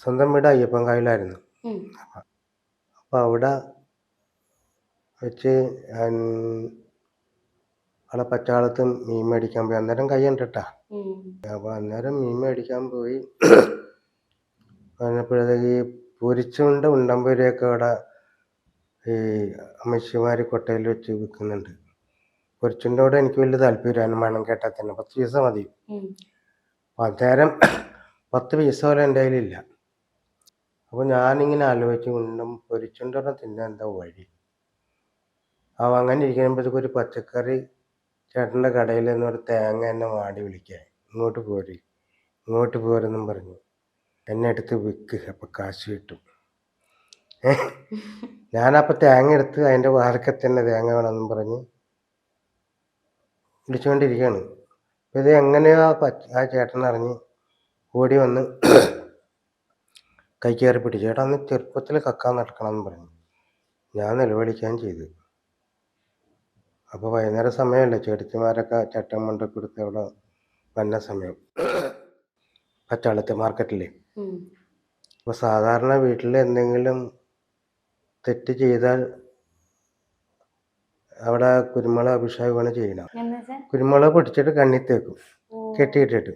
സ്വന്തം വീട് അയ്യപ്പൻകാവിലായിരുന്നു ഉം. അപ്പോൾ അവിടെ വെച്ച് ഞാൻ അവിടെ പച്ചാളത്ത് മീൻ മേടിക്കാൻ പോയി. അന്നേരം കൈ കണ്ടിട്ടാ. അപ്പോൾ അന്നേരം മീൻ മേടിക്കാൻ പോയി. പറഞ്ഞപ്പോഴത്തേക്ക് ഈ ഉണ്ടമ്പൂരിയൊക്കെ ഉണ്ടമ്പൊരിയൊക്കെ അവിടെ ഈ അമ്മച്ചിമാർ കൊട്ടയിൽ വെച്ച് വിൽക്കുന്നുണ്ട്. പൊരിച്ചുണ്ടോടെ എനിക്ക് വലിയ താല്പര്യമാണ് മണം കേട്ടാൽ തന്നെ പത്ത് പൈസ മതി. അപ്പം അന്നേരം പത്ത് പൈസ പോലെ എന്റെ കയ്യിലില്ല. അപ്പോൾ ഞാനിങ്ങനെ ആലോചിച്ച് ഉണ്ടും പൊരിച്ചുണ്ടോടെ തിന്നാൻ എന്താ വഴി? അപ്പോൾ അങ്ങനെ ഇരിക്കുമ്പോഴത്തേക്ക് ഒരു പച്ചക്കറി ചേട്ടന്റെ കടയിൽ നിന്ന് ഒരു തേങ്ങ എന്നെ വാടി വിളിക്കാൻ ഇങ്ങോട്ട് പോരി ഇങ്ങോട്ട് പോരെന്നും പറഞ്ഞു. എന്നെ എടുത്ത് വിൽക്ക് അപ്പം കാശ് കിട്ടും. ഞാനപ്പോൾ തേങ്ങ എടുത്ത് അതിന്റെ വാർക്ക തന്നെ തേങ്ങ വേണമെന്നും പറഞ്ഞ് വിളിച്ചുകൊണ്ടിരിക്കുകയാണ് അപ്പോൾ ഇത് എങ്ങനെയോ ആ ചേട്ടൻ അറിഞ്ഞ് ഓടി വന്ന് കൈ കയറി പിടിച്ചു ചേട്ടാ അന്ന് ചെറുപ്പത്തിൽ കക്കാൻ നടക്കണം എന്ന് പറഞ്ഞു. ഞാൻ നിലവിളിക്കാൻ ചെയ്തു. അപ്പോൾ വൈകുന്നേരം സമയമല്ലേ? ചേട്ടത്തിമാരൊക്കെ ചട്ടം മുണ്ടൊക്കെ എടുത്ത് അവിടെ വന്ന സമയം. പച്ചാളത്തെ മാർക്കറ്റിൽ ഉം. അപ്പോൾ സാധാരണ വീട്ടിൽ എന്തെങ്കിലും തെറ്റ് ചെയ്താൽ അവിടെ കുരുമുളക് അഭിഷേകമാണ് ചെയ്യണം കുരുമുളക് പൊടിച്ചിട്ട് കണ്ണിത്തേക്കും. കെട്ടിയിട്ടിട്ട്.